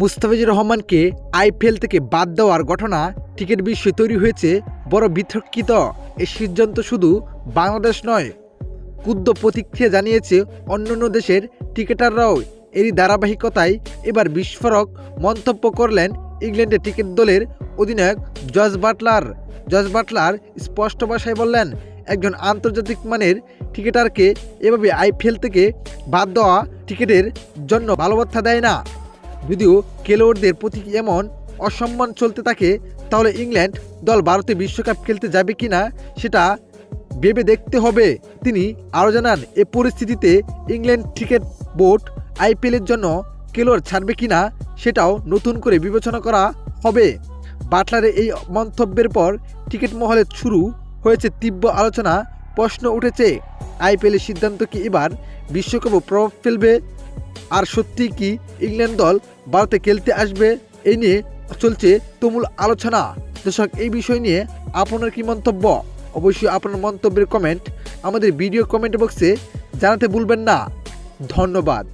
মুস্তাফিজুর রহমানকে আইপিএল থেকে বাদ দেওয়ার ঘটনা টিকিট বিশ্বে তৈরি হয়েছে বড় বিতর্কিত। এই সিদ্ধান্ত শুধু বাংলাদেশ নয় ক্ষুদ্র প্রতিক্রিয়া জানিয়েছে অন্যান্য দেশের টিকেটাররাও এরই ধারাবাহিকতায় এবার বিস্ফোরক মন্তব্য করলেন ইংল্যান্ডের টিকিট দলের অধিনায়ক জজ বাটলার। জজ বাটলার স্পষ্ট ভাষায় বললেন, একজন আন্তর্জাতিক মানের টিকেটারকে এভাবে আইপিএল থেকে বাদ দেওয়া টিকিটের জন্য ভালোবাসা দেয় না। যদিও খেলোয়াড়দের প্রতি এমন অসম্মান চলতে থাকে, তাহলে ইংল্যান্ড দল ভারতে বিশ্বকাপ খেলতে যাবে কিনা সেটা ভেবে দেখতে হবে। তিনি আরও জানান, এ পরিস্থিতিতে ইংল্যান্ড ক্রিকেট বোর্ড আইপিএলের জন্য খেলোয়াড় ছাড়বে কিনা সেটাও নতুন করে বিবেচনা করা হবে। বাটলারের এই মন্তব্যের পর টিকিট মহলে শুরু হয়েছে তীব্র আলোচনা, প্রশ্ন উঠেছে। আইপিএলের সিদ্ধান্ত কি এবার বিশ্বকাপও প্রভাব ফেলবে? আর সত্যি কি ইংল্যান্ড দল ভারতে খেলতে আসবে? এই নিয়ে চলছে তুমুল আলোচনা। দর্শক, এই বিষয় নিয়ে আপনার কি মন্তব্য? অবশ্যই আপনার মন্তব্যের কমেন্ট আমাদের ভিডিও কমেন্ট বক্সে জানাতে ভুলবেন না। ধন্যবাদ।